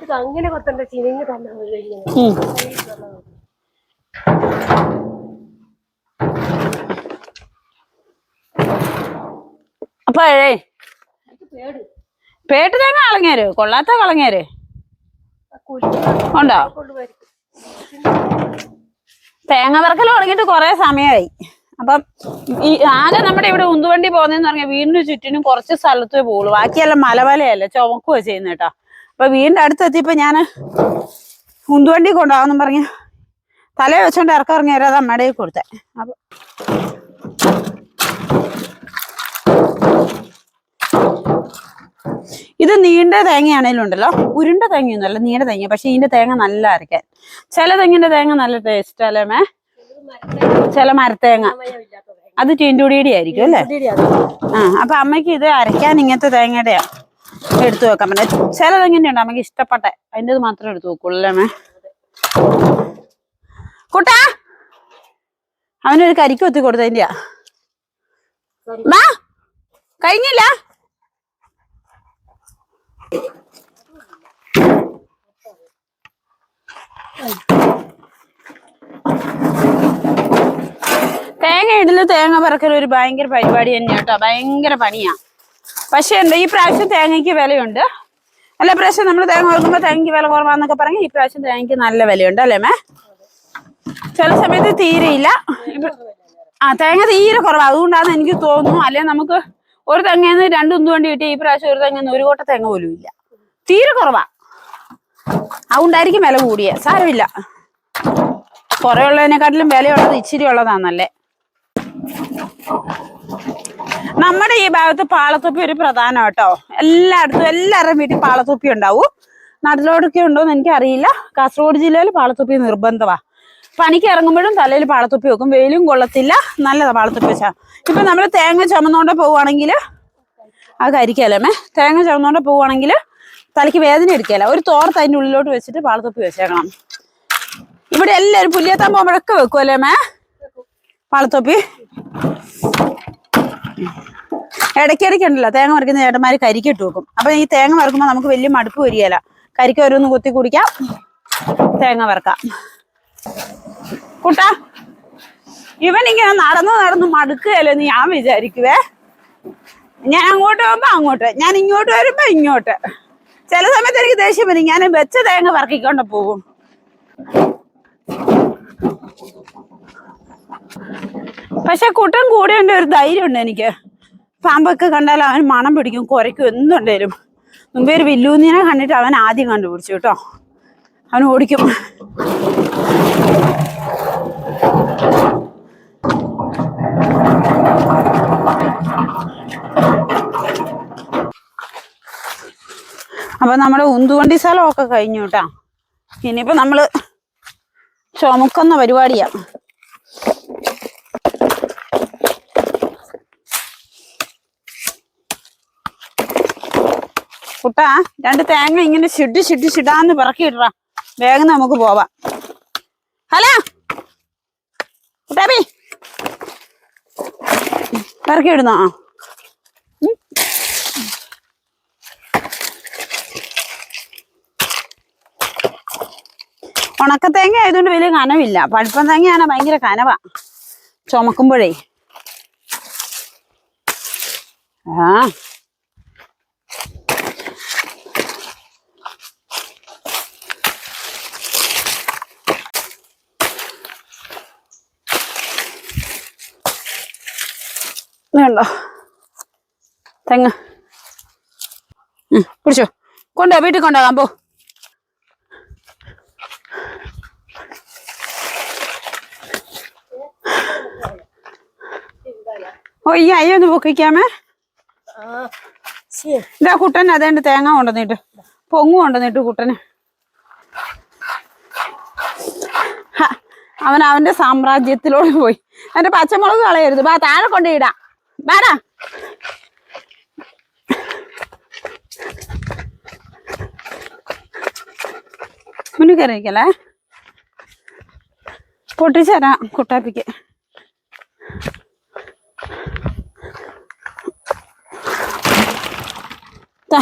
അത് അങ്ങനെ കൊത്തണ്ട ചിനിങ്ങ് തന്നെ അപ്പഴേ പേട്ട് തേങ്ങ കളങ്ങേര് കൊള്ളാത്ത കളങ്ങേര് കുരുക്ക് ഉണ്ടോ? തേങ്ങ വറക്കൽ തുടങ്ങിയിട്ട് കുറെ സമയമായി അപ്പം ഈ ആകെ നമ്മുടെ ഇവിടെ ഉന്തുവണ്ടി പോകുന്നതെന്ന് പറഞ്ഞാൽ വീടിന് ചുറ്റിനും കുറച്ച് സ്ഥലത്തേ പോകുള്ളൂ ബാക്കിയെല്ലാം മലവലയല്ല ചുമക്കുക ചെയ്യുന്ന കേട്ടോ അപ്പൊ വീടിന്റെ അടുത്ത് എത്തിയപ്പോ ഞാൻ ഉന്തുവണ്ടി കൊണ്ടുപോകാന്നും പറഞ്ഞ് തല വെച്ചോണ്ട് ഇറക്കം ഇറങ്ങിയാൽ അത് അമ്മയുടെ കൊടുത്തെ. അപ്പൊ ഇത് നീണ്ട തേങ്ങയാണേലും ഉണ്ടല്ലോ. ഉരുണ്ട തേങ്ങയൊന്നുമല്ല നീണ്ട തേങ്ങ. പക്ഷെ ഇതിന്റെ തേങ്ങ നല്ല അരയ്ക്കാൻ. ചില തെങ്ങിന്റെ തേങ്ങ നല്ല ടേസ്റ്റ് അല്ലേ മേ ചില മരത്തേങ്ങ. അത് ടീണ്ടുടിയുടെ ആയിരിക്കും അല്ലേ? ആ അപ്പൊ അമ്മയ്ക്ക് ഇത് അരയ്ക്കാൻ ഇങ്ങനത്തെ തേങ്ങയുടെയാ? എടുത്തു വെക്കാൻ പറ്റും ചില നമുക്ക് ഇഷ്ടപ്പെട്ട അതിന്റെത് മാത്രമേ എടുത്തു വെക്കുള്ളൂ കൂട്ടാ അവനൊരു കരിക്ക് ഒത്തി കൊടുത്തതിന്റെയാ വാ കഴിഞ്ഞില്ല? തേങ്ങ ഇടൽ തേങ്ങ പറക്കൽ ഒരു ഭയങ്കര പരിപാടി തന്നെയാട്ടോ ഭയങ്കര പണിയാ. പക്ഷെ എന്താ ഈ പ്രാവശ്യം തേങ്ങയ്ക്ക് വിലയുണ്ട്. അല്ല പ്രാവശ്യം നമ്മൾ തേങ്ങ ഓർക്കുമ്പോൾ തേങ്ങയ്ക്ക് വില കുറവാന്നൊക്കെ പറഞ്ഞ് ഈ പ്രാവശ്യം തേങ്ങയ്ക്ക് നല്ല വിലയുണ്ട് അല്ലേ മേ? ചില സമയത്ത് തീരെയില്ല. ആ തേങ്ങ തീരെ കുറവാണ് അതുകൊണ്ടാന്ന് എനിക്ക് തോന്നുന്നു അല്ലെ നമുക്ക് ഒരു തെങ്ങന്ന് രണ്ടും ഉന്ത് വേണ്ടി കിട്ടിയ ഈ പ്രാവശ്യം ഒരു തെങ്ങന്ന് ഒരു കോട്ട തേങ്ങ പോലും ഇല്ല. തീരെ കുറവാ. അതുകൊണ്ടായിരിക്കും വില കൂടിയ. സാരമില്ല. കുറേ ഉള്ളതിനെക്കാട്ടിലും വിലയുള്ളത് ഇച്ചിരി ഉള്ളതാന്നല്ലേ നമ്മുടെ ഈ ഭാഗത്ത് പാളത്തൊപ്പി ഒരു പ്രധാനം കേട്ടോ എല്ലായിടത്തും എല്ലാവരുടെയും വീട്ടിൽ പാളത്തൊപ്പി ഉണ്ടാവും. നാട്ടിലോടൊക്കെ ഉണ്ടോന്ന് എനിക്കറിയില്ല. കാസർഗോഡ് ജില്ലയിൽ പാളത്തൊപ്പി നിർബന്ധമാണ് പണിക്ക് ഇറങ്ങുമ്പോഴും തലയിൽ പാളത്തൊപ്പി വെക്കും. വെയിലും കൊള്ളത്തില്ല. നല്ലതാണ് പാളത്തൊപ്പി വെച്ചാൽ ഇപ്പം നമ്മൾ തേങ്ങ ചുമന്നുകൊണ്ട് പോവുകയാണെങ്കിൽ അത് കരിക്കല്ലേ തേങ്ങ ചുമന്നുകൊണ്ട് പോവുകയാണെങ്കിൽ തലയ്ക്ക് വേദന എടുക്കല ഒരു തോർത്ത് അതിന്റെ ഉള്ളിലോട്ട് വെച്ചിട്ട് പാളത്തൊപ്പി വെച്ചേക്കണം. ഇവിടെ എല്ലാവരും പുല്ലിയെത്താൻ പോകുമ്പോഴൊക്കെ വെക്കുമല്ലേ മേ പാളത്തൊപ്പി. ഇടയ്ക്കിടയ്ക്ക് ഉണ്ടല്ലോ തേങ്ങ മറിക്കുന്ന ചേട്ടന്മാര് കരിക്കിട്ട് വെക്കും. അപ്പൊ ഈ തേങ്ങ വറുക്കുമ്പോൾ നമുക്ക് വലിയ മടുപ്പ് വരികയില്ല. കരിക്ക് ഓരോന്ന് കുത്തി കുടിക്കാം. തേങ്ങ വറക്കാം. കൂട്ടാ ഇവൻ ഇങ്ങനെ നടന്നു നടന്ന് മടുക്കുകയല്ലെന്ന് ഞാൻ വിചാരിക്കുവേ. ഞാൻ അങ്ങോട്ട് പോകുമ്പോ അങ്ങോട്ട് ഞാൻ ഇങ്ങോട്ട് വരുമ്പോ ഇങ്ങോട്ട്. ചില സമയത്ത് എനിക്ക് ദേഷ്യം വരും ഞാൻ വെച്ച തേങ്ങ വറക്കിക്കൊണ്ട് പോകും. പക്ഷെ കൂട്ടം കൂടെയുണ്ട് ഒരു ധൈര്യമുണ്ട് എനിക്ക്. പാമ്പൊക്കെ കണ്ടാൽ അവൻ മണം പിടിക്കും കുരയ്ക്കും എന്തുണ്ടേലും മുമ്പേ ഒരു വില്ലൂന്നിനെ കണ്ടിട്ട് അവൻ ആദ്യം കണ്ടുപിടിച്ചു കേട്ടോ. അവൻ ഓടിക്കും. അപ്പൊ നമ്മുടെ ഉന്തുവണ്ടി സ്ഥലമൊക്കെ കഴിഞ്ഞു കേട്ടാ. ഇനിയിപ്പോ നമ്മൾ ചുമക്കുന്ന പരിപാടിയാ. കുട്ടാ രണ്ട് തേങ്ങ ഇങ്ങനെ ചുട്ടി ഷിഡ് ഷിടാന്ന് പിറക്കിയിട്ടാ വേഗം നമുക്ക് പോവാം. ഹലോ? കുട്ടാബി പിറക്കിയിടുന്നോ? ആ. ഉം. ഉണക്ക തേങ്ങ ആയതുകൊണ്ട് വലിയ കനവില്ല. പഴുപ്പം തേങ്ങയാണ് ഭയങ്കര കനവാ. ചുമക്കുമ്പോഴേ. ആ. വേണ്ടോ? തെങ്ങ്. പിടിച്ചോ. കൊണ്ടോ വീട്ടിൽ കൊണ്ടുപോകാം പോ ഓ ഈ അയ്യ ഒന്ന് പൊക്കിക്കാമേ. ഇതാ കുട്ടൻ അതേണ്ട് തേങ്ങ കൊണ്ടുവന്നിട്ട്. പൊങ്ങും കൊണ്ടുവന്നിട്ട് കുട്ടന്. അവൻ അവന്റെ സാമ്രാജ്യത്തിലോട്ട് പോയി. അവന്റെ പച്ചമുളക് കളയരുത്. ബാ താഴെ കൊണ്ടിടാം ബാടാ മുന്നിൽ കയറിയിരിക്കല്ലേ പൊട്ടിച്ചേരാം കുട്ടാപ്പിക്ക്. ദാ.